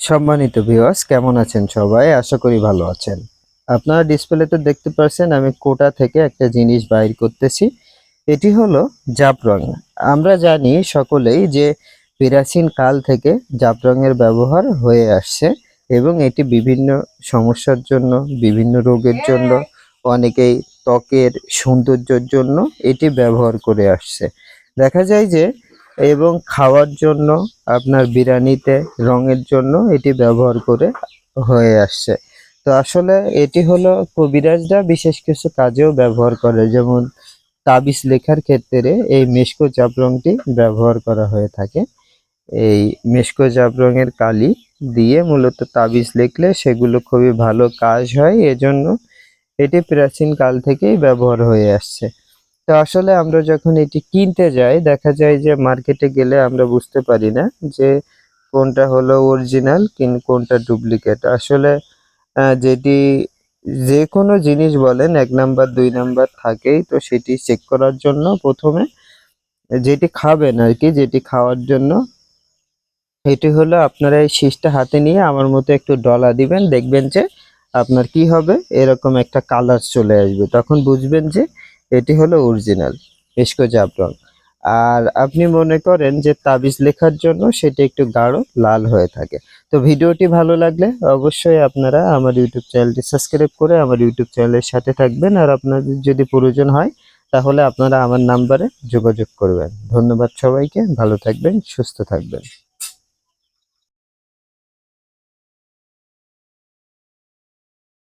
সম্মানিত ভিউয়ার্স কেমন আছেন সবাই? আশা করি ভালো আছেন। আপনারা ডিসপ্লেতে দেখতে পাচ্ছেন আমি কোটা থেকে একটা জিনিস বাইর করতেছি। এটি হলো জাফরং। আমরা জানি সকলেই যে প্রাচীন কাল থেকে জাফরংয়ের ব্যবহার হয়ে আসছে এবং এটি বিভিন্ন সমস্যার জন্য, বিভিন্ন রোগের জন্য, অনেকেই ত্বকের সৌন্দর্যের জন্য এটি ব্যবহার করে আসছে। দেখা যায় যে এবং খাওয়ার জন্য আপনার বিরিয়ানিতে রঙের জন্য এটি ব্যবহার করে হয়ে আসছে। তো আসলে এটি হলো কবিরাজরা বিশেষ কিছু কাজেও ব্যবহার করে, যেমন তাবিজ লেখার ক্ষেত্রে এই মেশকো জাবরংটি ব্যবহার করা হয়ে থাকে। এই মেশকো জাবরংয়ের কালি দিয়ে মূলত তাবিজ লিখলে সেগুলো খুবই ভালো কাজ হয়, এজন্য এটি প্রাচীন কাল থেকেই ব্যবহার হয়ে আসছে। তো আসলে আমরা যখন এটি কিনতে যাই, দেখা যায় যে মার্কেটে গেলে আমরা বুঝতে পারি না যে কোনটা হলো অরিজিনাল কিন, কোনটা ডুপ্লিকেট। আসলে যেটি যে কোনো জিনিস বলেন, এক নাম্বার, দুই নাম্বার থাকেই, তো সেটি চেক করার জন্য প্রথমে যেটি খাবেন আর কি যেটি খাওয়ার জন্য এটি হলো আপনারা এই শীষটা হাতে নিয়ে আমার মতো একটু ডলা দিবেন, দেখবেন যে আপনার কি হবে, এরকম একটা কালার চলে আসবে। তখন বুঝবেন যে এটি হলো অরিজিনাল মেশকো জাফরং আর আপনি মনে করেন যে তাবিজ লেখার জন্য সেটি একটু গাঢ়, লাল হয়ে থাকে। তো ভিডিওটি ভালো লাগলে অবশ্যই আপনারা আমার ইউটিউব চ্যানেলটি সাবস্ক্রাইব করে আমার ইউটিউব চ্যানেলের সাথে থাকবেন। আর আপনাদের যদি প্রয়োজন হয়, তাহলে আপনারা আমার নাম্বারে যোগাযোগ করবেন। ধন্যবাদ সবাইকে, ভালো থাকবেন, সুস্থ থাকবেন।